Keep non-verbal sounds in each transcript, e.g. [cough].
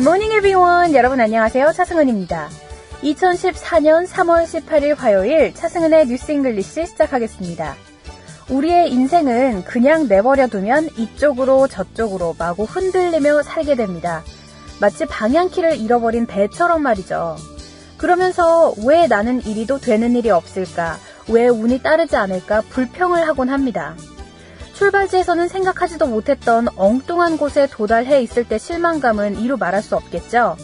Good morning everyone. 여러분 안녕하세요. 차승은입니다. 2014년 3월 18일 화요일 차승은의 뉴스 잉글리시 시작하겠습니다. 우리의 인생은 그냥 내버려 두면 이쪽으로 저쪽으로 마구 흔들리며 살게 됩니다. 마치 방향키를 잃어버린 배처럼 말이죠. 그러면서 왜 나는 이리도 되는 일이 없을까? 왜 운이 따르지 않을까? 불평을 하곤 합니다. 출발지에서는 생각하지도 못했던 엉뚱한 곳에 도달해 있을 때 실망감은 이루 말할 수 없겠죠.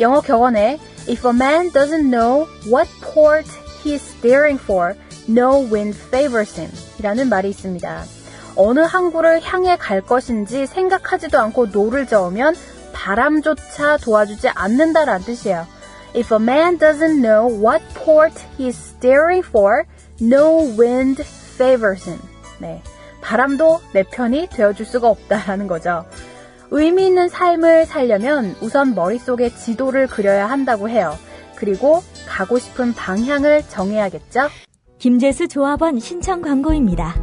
영어 격언에 If a man doesn't know what port he is steering for, no wind favors him 이라는 말이 있습니다. 어느 항구를 향해 갈 것인지 생각하지도 않고 노를 저으면 바람조차 도와주지 않는다라는 뜻이에요. If a man doesn't know what port he is steering for, no wind favors him. 네. 바람도 내 편이 되어줄 수가 없다라는 거죠. 의미 있는 삶을 살려면 우선 머릿속에 지도를 그려야 한다고 해요. 그리고 가고 싶은 방향을 정해야겠죠? 김재수 조합원 신청 광고입니다.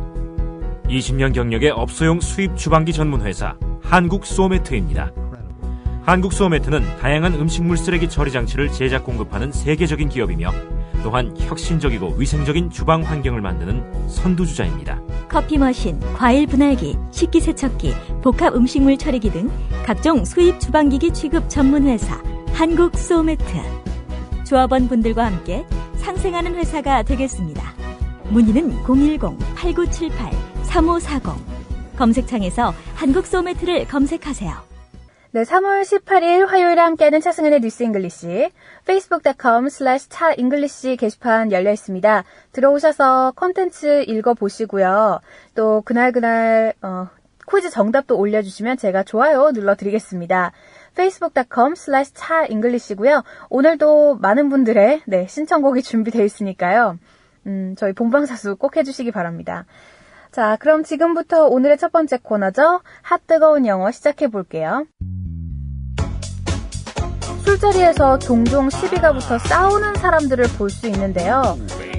20년 경력의 업소용 수입 주방기 전문 회사 한국 소매트입니다. 한국 소매트는 다양한 음식물 쓰레기 처리 장치를 제작 공급하는 세계적인 기업이며 또한 혁신적이고 위생적인 주방 환경을 만드는 선두주자입니다. 커피 머신, 과일 분할기, 식기세척기, 복합 음식물 처리기 등 각종 수입 주방기기 취급 전문 회사 한국 소매트. 조합원 분들과 함께 상생하는 회사가 되겠습니다. 문의는 010-8978-3540. 검색창에서 한국 소매트를 검색하세요. 네, 3월 18일 화요일에 함께하는 차승은의 뉴스 잉글리시 facebook.com slash 차 잉글리시 게시판 열려 있습니다. 들어오셔서 컨텐츠 읽어보시고요. 또 그날그날 어, 퀴즈 정답도 올려주시면 제가 좋아요 눌러드리겠습니다. facebook.com slash 차 잉글리시고요. 오늘도 많은 분들의 네, 신청곡이 준비되어 있으니까요. 음, 저희 본방사수 꼭 해주시기 바랍니다. 자, 그럼 지금부터 오늘의 첫 번째 코너죠. 핫 뜨거운 영어 시작해 볼게요. 술자리에서 종종 시비가 붙어 싸우는 사람들을 볼 수 있는데요.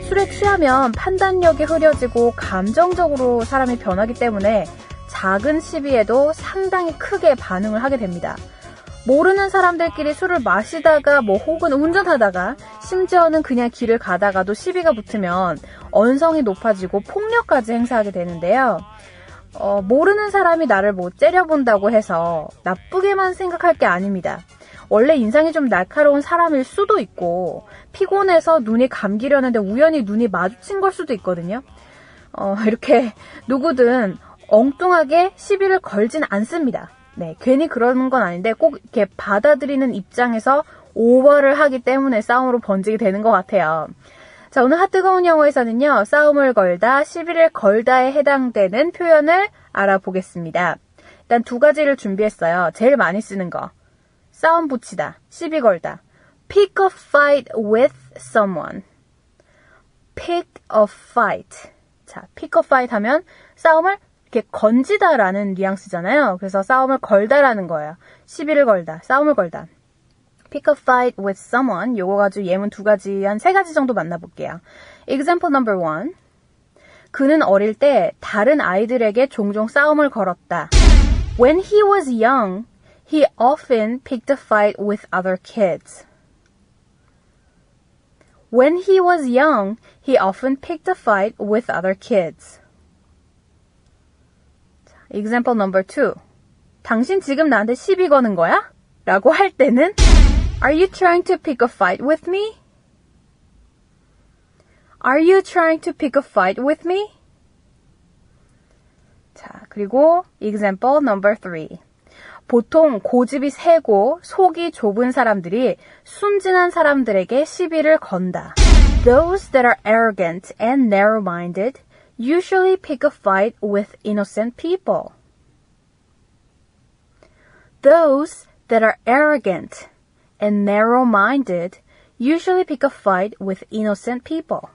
술에 취하면 판단력이 흐려지고 감정적으로 사람이 변하기 때문에 작은 시비에도 상당히 크게 반응을 하게 됩니다. 모르는 사람들끼리 술을 마시다가 뭐 혹은 운전하다가 심지어는 그냥 길을 가다가도 시비가 붙으면 언성이 높아지고 폭력까지 행사하게 되는데요. 어, 모르는 사람이 나를 뭐 째려본다고 해서 나쁘게만 생각할 게 아닙니다. 원래 인상이 좀 날카로운 사람일 수도 있고 피곤해서 눈이 감기려는데 우연히 눈이 마주친 걸 수도 있거든요. 어, [laughs] 이렇게 누구든 엉뚱하게 시비를 걸진 않습니다. 네, 괜히 그러는 건 아닌데 꼭 이렇게 받아들이는 입장에서 오버를 하기 때문에 싸움으로 번지게 되는 것 같아요. 자, 오늘 핫뜨거운 영어에서는요, 싸움을 걸다, 시비를 걸다에 해당되는 표현을 알아보겠습니다. 일단 두 가지를 준비했어요. 제일 많이 쓰는 거. 싸움 붙이다, 시비 걸다. pick a fight with someone. pick a fight. 자, pick a fight 하면 싸움을 이렇게 건지다라는 뉘앙스잖아요. 그래서 싸움을 걸다라는 거예요. 시비를 걸다, 싸움을 걸다. pick a fight with someone. 요거 가지고 예문 두 가지, 한 세 가지 정도 만나볼게요. example number one. 그는 어릴 때 다른 아이들에게 종종 싸움을 걸었다. When he was young, he often picked a fight with other kids. When he was young, he often picked a fight with other kids. Example number two. 당신 지금 나한테 시비 거는 거야? 라고 할 때는 Are you trying to pick a fight with me? Are you trying to pick a fight with me? 자, 그리고 example number three. 보통 고집이 세고 속이 좁은 사람들이 순진한 사람들에게 시비를 건다. Those that are arrogant and narrow-minded usually pick a fight with innocent people. Those that are arrogant and narrow-minded usually pick a fight with innocent people.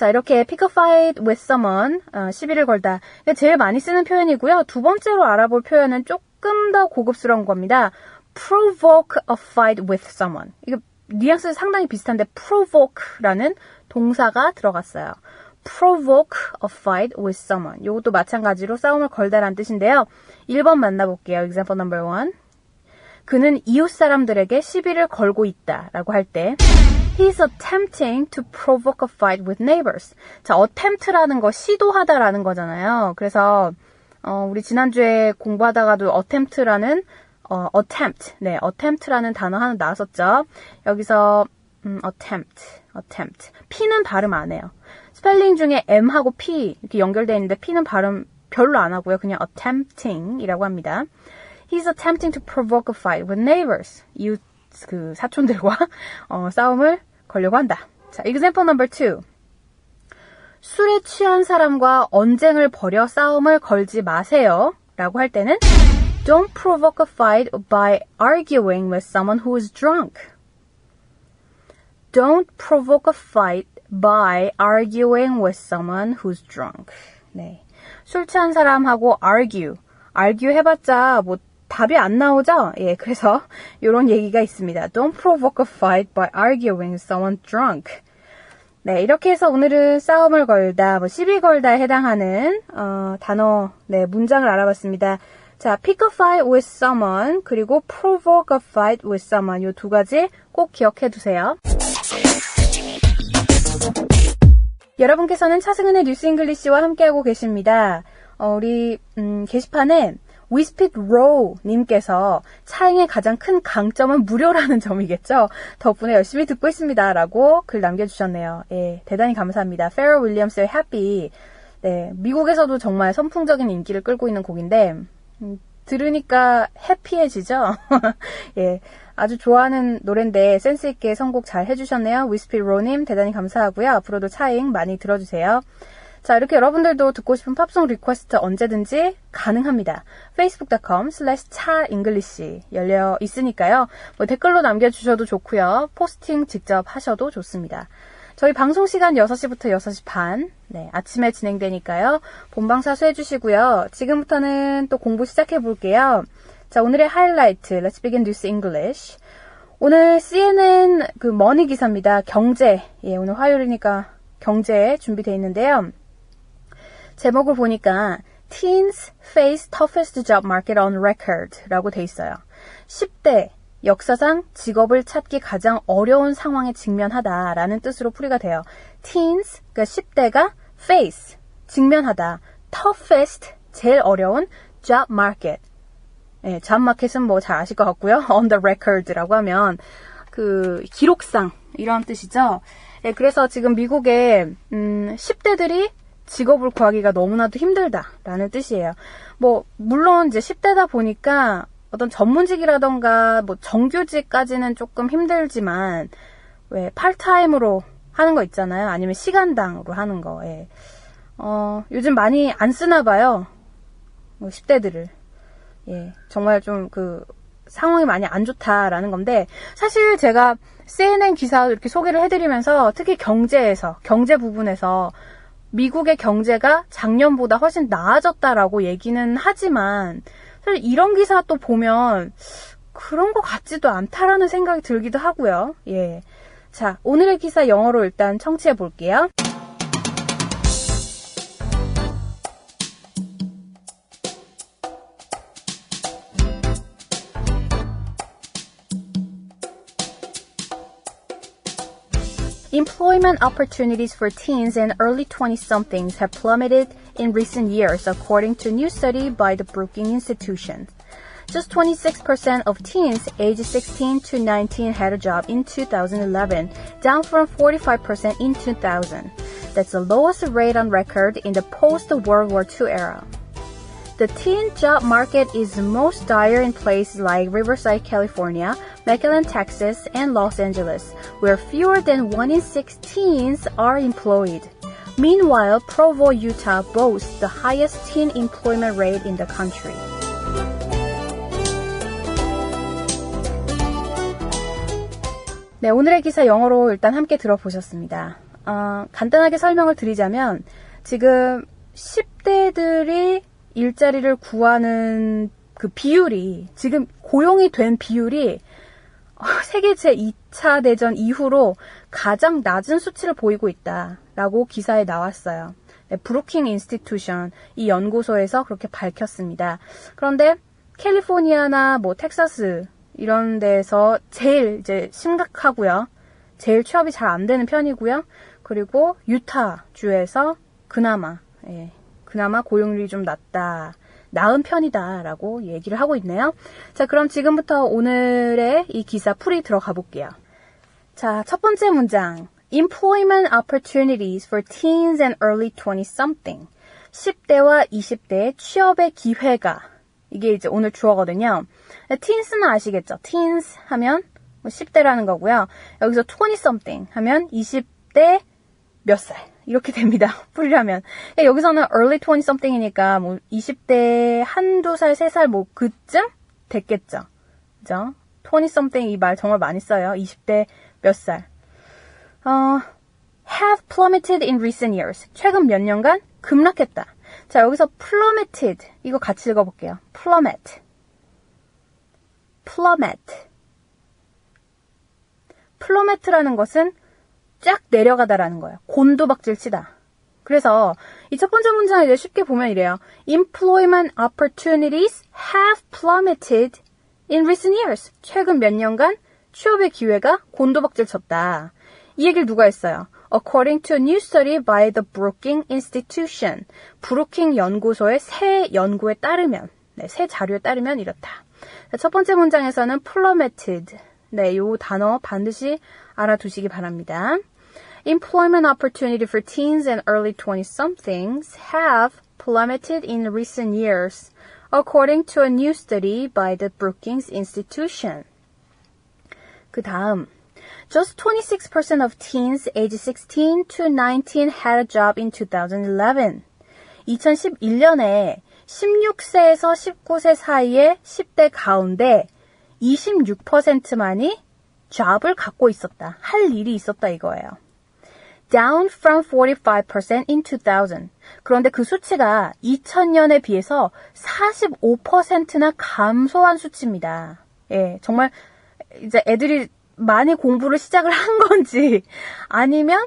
네. 자, 이렇게 pick a fight with someone, 어, 시비를 걸다. 제일 많이 쓰는 표현이고요. 두 번째로 알아볼 표현은 조금 더 고급스러운 겁니다. provoke a fight with someone. 이게 뉘앙스 상당히 비슷한데 provoke라는 동사가 들어갔어요. provoke a fight with someone. 이것도 마찬가지로 싸움을 걸다라는 뜻인데요. 1번 만나볼게요. example number 1. 그는 이웃 사람들에게 시비를 걸고 있다 라고 할 때 He's attempting to provoke a fight with neighbors. 자, attempt라는 거 시도하다라는 거잖아요. 그래서 어, 우리 지난주에 공부하다가도 attempt라는 어, attempt, 네, attempt라는 단어 하나 나왔었죠. 여기서 음, attempt, attempt. P는 발음 안 해요. 스펠링 중에 M하고 P 이렇게 연결되어 있는데 P는 발음 별로 안 하고요. 그냥 attempting이라고 합니다. He's attempting to provoke a fight with neighbors. 이웃 그 사촌들과 어, 싸움을 걸려고 한다. 자, example number two. 술에 취한 사람과 언쟁을 벌여 싸움을 걸지 마세요. 라고 할 때는 Don't provoke a fight by arguing with someone who is drunk. Don't provoke a fight by arguing with someone who's drunk. 네. 술 취한 사람하고 argue. argue 해봤자 뭐 답이 안 나오죠? 예, 그래서 [laughs] 이런 얘기가 있습니다. Don't provoke a fight by arguing with someone drunk. 네, 이렇게 해서 오늘은 싸움을 걸다, 뭐 시비 걸다에 해당하는 어, 단어, 네, 문장을 알아봤습니다. 자, pick a fight with someone 그리고 provoke a fight with someone 이 두 가지 꼭 기억해 두세요. 여러분께서는 차승은의 뉴스 잉글리시와 함께하고 계십니다. 어, 우리 음, 게시판에 위스핏 로우 님께서 차행의 가장 큰 강점은 무료라는 점이겠죠. 덕분에 열심히 듣고 있습니다. 라고 글 남겨주셨네요. 예, 대단히 감사합니다. 페러 윌리엄스의 해피. 네, 미국에서도 정말 선풍적인 인기를 끌고 있는 곡인데, 음, 들으니까 해피해지죠? [laughs] 예, 아주 좋아하는 노래인데 센스있게 선곡 잘 해주셨네요. 위스핏 로우님 대단히 감사하고요. 앞으로도 차행 많이 들어주세요. 자, 이렇게 여러분들도 듣고 싶은 팝송 리퀘스트 언제든지 가능합니다. facebook.com slash 차잉글리시 열려 있으니까요. 뭐 댓글로 남겨주셔도 좋고요. 포스팅 직접 하셔도 좋습니다. 저희 방송 시간 6시부터 6시 반, 네, 아침에 진행되니까요. 본방 사수해 주시고요. 지금부터는 또 공부 시작해 볼게요. 자, 오늘의 하이라이트, Let's begin this English. 오늘 CNN 그 머니 기사입니다. 경제. 예, 오늘 화요일이니까 경제 준비되어 있는데요. 제목을 보니까 Teens face toughest job market on record 라고 돼 있어요. 10대 역사상 직업을 찾기 가장 어려운 상황에 직면하다라는 뜻으로 풀이가 돼요. Teens, 그러니까 10대가 face, 직면하다. toughest, 제일 어려운 job market. 예, job market은 뭐 잘 아실 것 같고요. [laughs] on the record라고 하면 그 기록상 이런 뜻이죠. 예, 그래서 지금 미국에 음, 10대들이 직업을 구하기가 너무나도 힘들다라는 뜻이에요. 뭐 물론 이제 10대다 보니까 어떤 전문직이라던가 뭐 정규직까지는 조금 힘들지만 왜 팔타임으로 하는 거 있잖아요. 아니면 시간당으로 하는 거. 예. 어, 요즘 많이 안 쓰나 봐요. 뭐 10대들을. 예. 정말 좀 그 상황이 많이 안 좋다라는 건데 사실 제가 CNN 기사 이렇게 소개를 해드리면서 특히 경제에서 경제 부분에서 미국의 경제가 작년보다 훨씬 나아졌다라고 얘기는 하지만 사실 이런 기사 또 보면 그런 것 같지도 않다라는 생각이 들기도 하고요. 예. 자, 오늘의 기사 영어로 일단 청취해 볼게요. Employment opportunities for teens and early 20 somethings have plummeted in recent years, according to a new study by the Brookings Institution. Just 26% of teens aged 16 to 19 had a job in 2011, down from 45% in 2000. That's the lowest rate on record in the post World War II era. The teen job market is most dire in places like Riverside, California, McAllen, Texas, and Los Angeles, where fewer than 1 in 6 teens are employed. Meanwhile, Provo, Utah boasts the highest teen employment rate in the country. 네, 오늘의 기사 영어로 일단 함께 들어보셨습니다. 어, 간단하게 설명을 드리자면, 지금 10대들이 일자리를 구하는 그 비율이, 지금 고용이 된 비율이 세계 제2차 대전 이후로 가장 낮은 수치를 보이고 있다라고 기사에 나왔어요. 네, 브루킹 인스티튜션 이 연구소에서 그렇게 밝혔습니다. 그런데 캘리포니아나 뭐 텍사스 이런 데서 제일 이제 심각하고요. 제일 취업이 잘 안 되는 편이고요. 그리고 유타 주에서 그나마 예, 그나마 고용률이 좀 낮다. 나은 편이다라고 얘기를 하고 있네요. 자, 그럼 지금부터 오늘의 이 기사 풀이 들어가 볼게요. 자, 첫 번째 문장. Employment opportunities for teens and early 20-something. 10대와 20대의 취업의 기회가. 이게 이제 오늘 주어거든요. teens는 아시겠죠? teens 하면 뭐 10대라는 거고요. 여기서 20-something 하면 20대 몇 살. 이렇게 됩니다. 풀이라면. 여기서는 early 20-something이니까 뭐 20대 한두 살, 세 살 뭐 그쯤 됐겠죠. 그죠? 20-something 이 말 정말 많이 써요. 20대 몇 살. 어, have plummeted in recent years. 최근 몇 년간 급락했다. 자, 여기서 plummeted. 이거 같이 읽어볼게요. plummet. plummet. plummet라는 것은 쫙 내려가다라는 거예요. 곤두박질 치다. 그래서 이 첫 번째 문장을 이제 쉽게 보면 이래요. Employment opportunities have plummeted in recent years. 최근 몇 년간 취업의 기회가 곤두박질 쳤다. 이 얘기를 누가 했어요? According to a new study by the Brookings Institution. 브루킹 연구소의 새 연구에 따르면, 네, 새 자료에 따르면 이렇다. 첫 번째 문장에서는 plummeted. 네, 요 단어 반드시 알아두시기 바랍니다. Employment opportunity for teens and early 20-somethings have plummeted in recent years, according to a new study by the Brookings Institution. 그 다음, just 26% of teens aged 16 to 19 had a job in 2011. 2011년에 16세에서 19세 사이의 10대 가운데 26%만이 job을 갖고 있었다. 할 일이 있었다 이거예요. Down from 45% in 2000. 그런데 그 수치가 2000년에 비해서 45%나 감소한 수치입니다. 예, 정말 이제 애들이 많이 공부를 시작을 한 건지 아니면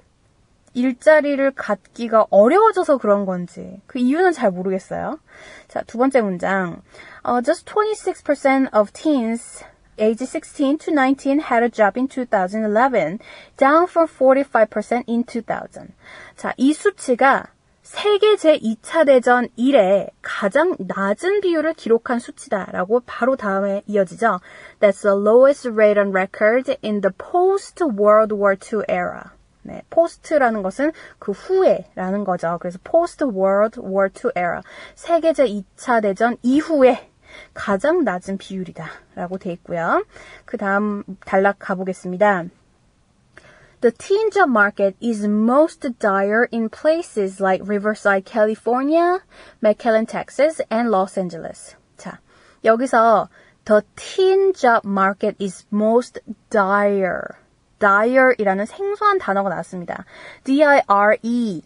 일자리를 갖기가 어려워져서 그런 건지 그 이유는 잘 모르겠어요. 자, 두 번째 문장. Uh, just 26% of teens age 16 to 19 had a job in 2011, down from 45% in 2000. 자, 이 수치가 세계 제2차 대전 이래 가장 낮은 비율을 기록한 수치다라고 바로 다음에 이어지죠. That's the lowest rate on record in the post-World War II era. 네, post라는 것은 그 후에라는 거죠. 그래서 post-World War II era. 세계 제2차 대전 이후에 가장 낮은 비율이다 라고 돼 있고요. 그 다음 단락 가보겠습니다. The teen job market is most dire in places like Riverside, California, McAllen, Texas, and Los Angeles. 자, 여기서 the teen job market is most dire. dire이라는 생소한 단어가 나왔습니다. D-I-R-E.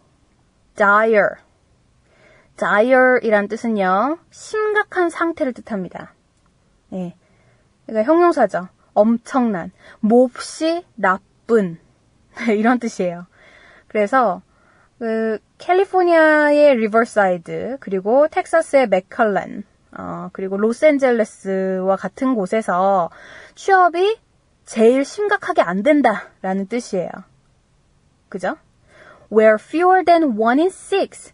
dire. Dire이란 뜻은요, 심각한 상태를 뜻합니다. 네. 그러니까 형용사죠. 엄청난, 몹시 나쁜, [laughs] 이런 뜻이에요. 그래서, 그, 캘리포니아의 리버사이드, 그리고 텍사스의 맥컬렌, 어, 그리고 로스앤젤레스와 같은 곳에서 취업이 제일 심각하게 안 된다라는 뜻이에요. 그죠? Where fewer than one in six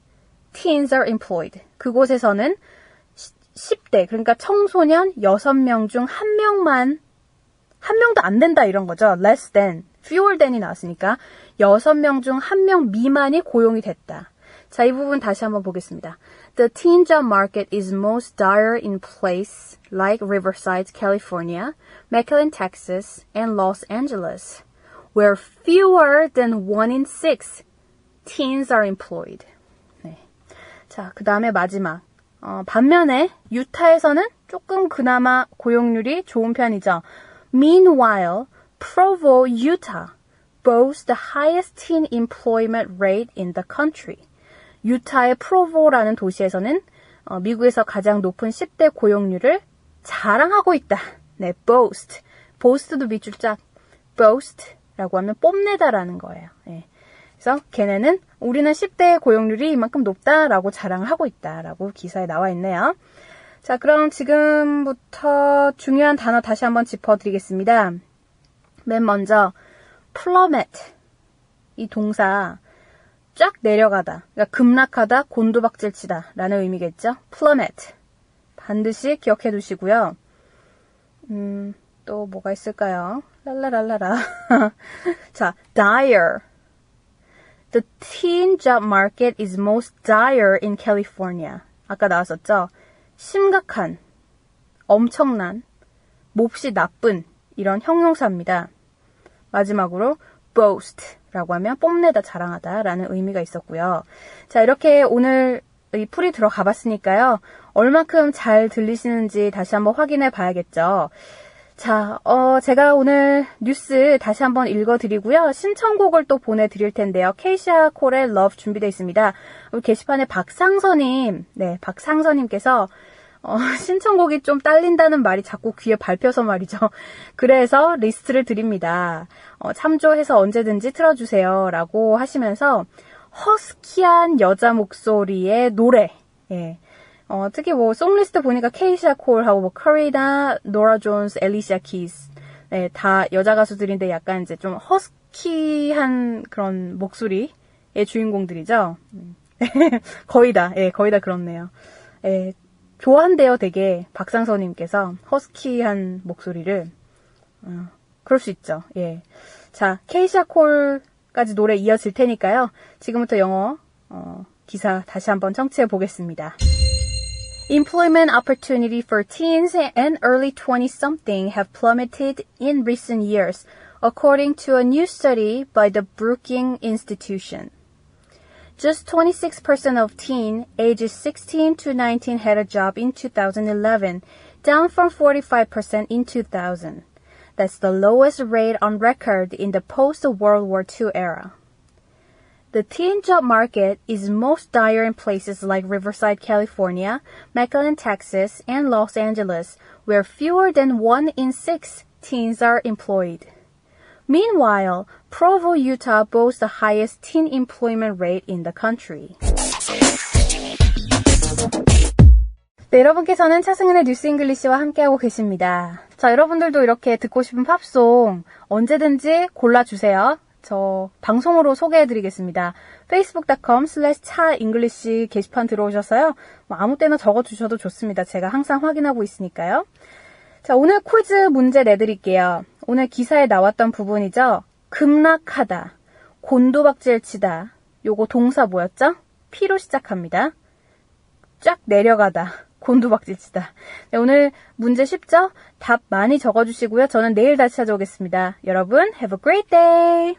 teens are employed. 그곳에서는 10대, 그러니까 청소년 6명 중 1명만, 1명도 안 된다 이런 거죠. less than, fewer than이 나왔으니까 6명 중 1명 미만이 고용이 됐다. 자, 이 부분 다시 한번 보겠습니다. The teen job market is most dire in places like Riverside, California, McAllen, Texas, and Los Angeles, where fewer than one in six teens are employed. 자, 그 다음에 마지막. 어, 반면에 유타에서는 조금 그나마 고용률이 좋은 편이죠. Meanwhile, Provo, Utah boasts the highest teen employment rate in the country. 유타의 프로보라는 도시에서는 어, 미국에서 가장 높은 10대 고용률을 자랑하고 있다. 네, boast. boast도 밑줄 짝 boast라고 하면 뽐내다라는 거예요. 네. 그래서 걔네는 우리는 10대의 고용률이 이만큼 높다라고 자랑을 하고 있다라고 기사에 나와 있네요. 자, 그럼 지금부터 중요한 단어 다시 한번 짚어드리겠습니다. 맨 먼저, plummet. 이 동사, 쫙 내려가다. 그러니까 급락하다, 곤두박질치다. 라는 의미겠죠? plummet. 반드시 기억해 두시고요. 음, 또 뭐가 있을까요? 랄라랄라라. [laughs] 자, dire. The teen job market is most dire in California. 아까 나왔었죠? 심각한, 엄청난, 몹시 나쁜 이런 형용사입니다. 마지막으로 boast라고 하면 뽐내다, 자랑하다 라는 의미가 있었고요. 자, 이렇게 오늘 이 풀이 들어가 봤으니까요. 얼만큼 잘 들리시는지 다시 한번 확인해 봐야겠죠. 자, 어, 제가 오늘 뉴스 다시 한번 읽어드리고요. 신청곡을 또 보내드릴 텐데요. 케이샤 콜의 Love 준비되어 있습니다. 우리 게시판에 박상서님, 네, 박상서님께서 어, [laughs] 신청곡이 좀 딸린다는 말이 자꾸 귀에 밟혀서 말이죠. [laughs] 그래서 리스트를 드립니다. 어, 참조해서 언제든지 틀어주세요. 라고 하시면서 허스키한 여자 목소리의 노래, 예. 어, 특히 뭐, 송리스트 보니까 케이샤 콜하고 뭐, 커리나, 노라 존스, 엘리샤 키스, 네, 다 여자 가수들인데 약간 이제 좀 허스키한 그런 목소리의 주인공들이죠. 음. [laughs] 거의 다, 예, 거의 다 그렇네요. 예, 좋아한대요, 되게. 박상서님께서 허스키한 목소리를. 어, 그럴 수 있죠, 예. 자, 케이샤 콜까지 노래 이어질 테니까요. 지금부터 영어, 어, 기사 다시 한번 청취해 보겠습니다. Employment opportunity for teens and early 20-something have plummeted in recent years, according to a new study by the Brookings Institution. Just 26% of teens ages 16 to 19 had a job in 2011, down from 45% in 2000. That's the lowest rate on record in the post-World War II era. The teen job market is most dire in places like Riverside, California, McAllen, Texas, and Los Angeles, where fewer than one in six teens are employed. Meanwhile, Provo, Utah boasts the highest teen employment rate in the country. 네, 여러분께서는 차승은의 뉴스 잉글리시와 함께하고 계십니다. 자, 여러분들도 이렇게 듣고 싶은 팝송 언제든지 골라주세요. 저 방송으로 소개해드리겠습니다. facebook.com slash 차 잉글리시 게시판 들어오셔서요. 뭐 아무 때나 적어주셔도 좋습니다. 제가 항상 확인하고 있으니까요. 자, 오늘 퀴즈 문제 내드릴게요. 오늘 기사에 나왔던 부분이죠. 급락하다, 곤도박질 치다. 요거 동사 뭐였죠? P로 시작합니다. 쫙 내려가다. 곤두박질 치다. 네, 오늘 문제 쉽죠? 답 많이 적어주시고요. 저는 내일 다시 찾아오겠습니다. 여러분, have a great day!